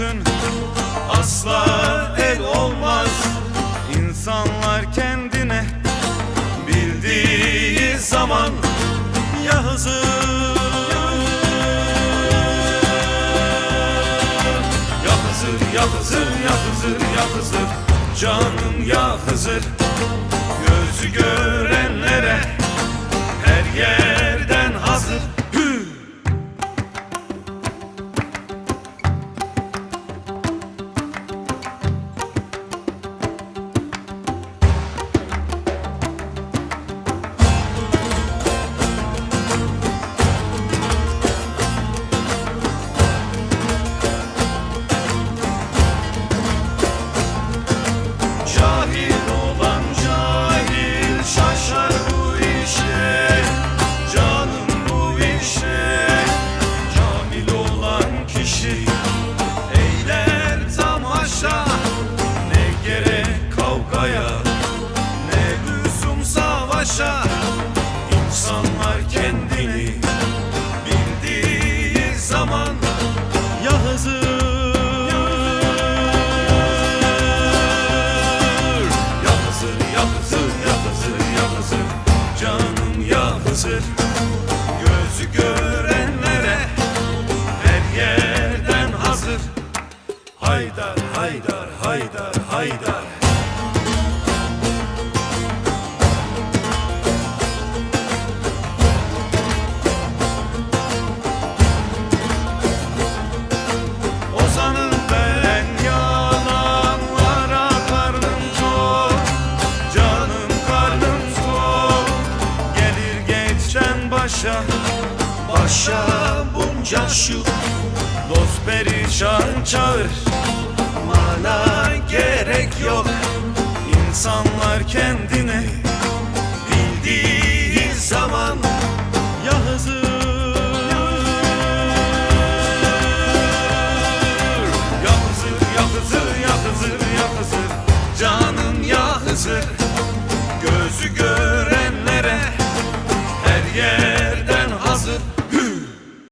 Bütün Asla el olmaz. İnsanlar kendine Bildiği zaman Ya Hızır Ya Hızır, ya Hızır, ya Hızır, ya Hızır Canım ya Hızır savaşa İnsanlar kendini bildiği zaman Ya Hızır Ya Hızır, ya Canım ya Gözü görenlere Her yerden hazır. Haydar, Haydar, Haydar, Haydar başa Başa bunca şu. Dost perişan çağır Mana gerek yok. İnsanlar kendini Bildiği zaman Ya Hızır Ya Hızır, ya Hızır, ya Hızır, ya Hızır Canım ya Hızır Gözü gö